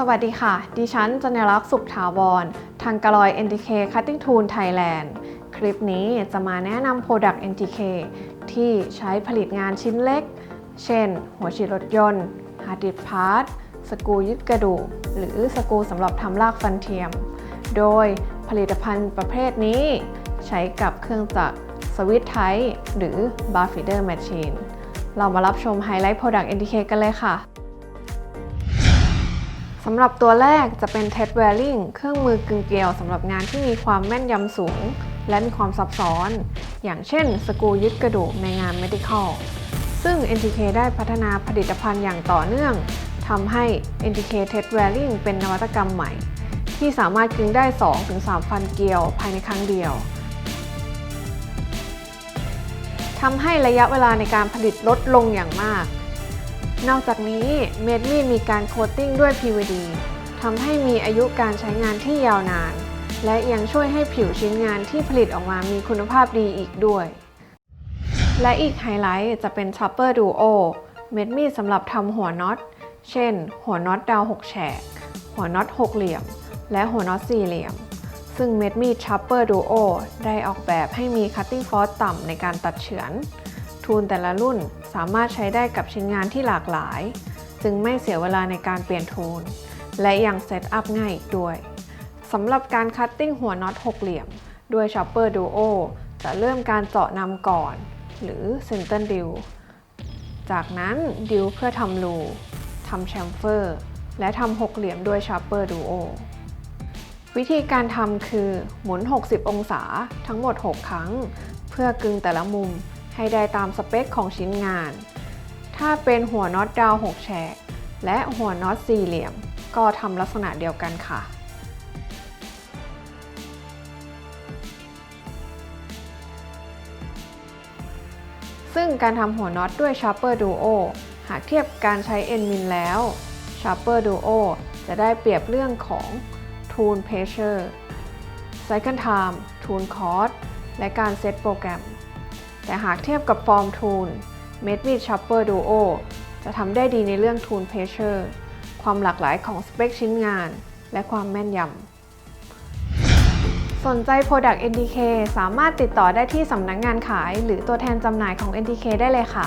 สวัสดีค่ะ ดิฉันจัญลักษ์สุขถาวร ทางกะลอย NTK Cutting Tool Thailand คลิปนี้จะมาแนะนำ Product NTK ที่ใช้ผลิตงานชิ้นเล็ก เช่น หัวฉีดรถยนต์ ฮาร์ดดิสพาร์ทสกูยึดกระดูก หรือสกูสำหรับทำรากฟันเทียม โดยผลิตภัณฑ์ประเภทนี้ ใช้กับเครื่องจักรสวิตไทหรือ Bar Feeder Machine เรามารับชมไฮไลท์ Product NTK กันเลยค่ะ สำหรับตัวแรกจะเป็น TED Wearing เครื่องมือกึ่งเกลียวสำหรับงานที่มีความแม่นยำสูง และมีความซับซ้อน อย่างเช่น สกูยึดกระดูกในงาน Medical ซึ่ง NTK ได้พัฒนาผลิตภัณฑ์อย่างต่อเนื่องทำให้ NTK TED Wearing เป็นนวัตกรรมใหม่ ที่สามารถกึงได้ 2-3 ฟันเกลียวภายในครั้งเดียวทำให้ระยะเวลาในการผลิตลดลงอย่างมาก นอกจากนี้เม็ดมีดมีการโคตติ้งด้วย PVD ทำให้มีอายุการใช้งานที่ยาวนาน และยังช่วยให้ผิวชิ้นงานที่ผลิตออกมามีคุณภาพดีอีกด้วย และอีกไฮไลท์จะเป็น Chopper Duo เม็ดมีดสำหรับทำหัวน็อต เช่น หัวน็อตดาว 6 แฉก หัวน็อต 6 เหลี่ยม และหัวน็อต4เหลี่ยม ซึ่งเม็ดมีด Chopper Duo ได้ออกแบบให้มี cutting force ต่ำในการตัดเฉือน ทูลแต่ละรุ่นสามารถใช้ได้กับชิ้นงานที่หลากหลาย จึงไม่เสียเวลาในการเปลี่ยนทูล และยังเซตอัพง่ายอีกด้วยสำหรับการคัตติ้งหัวน็อตหกเหลี่ยม ด้วย Chopper Duo จะเริ่มการเจาะนำก่อน หรือ Center Drill จากนั้นดิวเพื่อทำรูทำแชมเฟอร์ และทำหกเหลี่ยมด้วย Chopper Duo วิธีการทำคือหมุน 60 องศาทั้งหมด 6 ครั้ง เพื่อกึงแต่ละมุม ให้ได้ตามสเปคของชิ้นงาน ถ้าเป็นหัวน็อตดาว6แฉกและหัวน็อตสี่เหลี่ยม ก็ทำลักษณะเดียวกันค่ะซึ่งการทำหัวน็อตด้วย Sharper Duo หากเทียบการใช้ n m i n แล้ว Sharper Duo จะได้เปรียบเรื่องของ Tool Pressure Cycle Time Tool Cost และการเซตโปรแกรม แต่หากเทียบกับฟอร์มทูล m e d m e d Chopper Duo จะทำได้ดีในเรื่องทูนเพเชอร์ความหลากหลายของสเปคชิ้นงาน และความแม่นยำ สนใจ Product NDK สามารถติดต่อได้ที่สำนักงงานขาย หรือตัวแทนจำหน่ายของ NDK ได้เลยค่ะ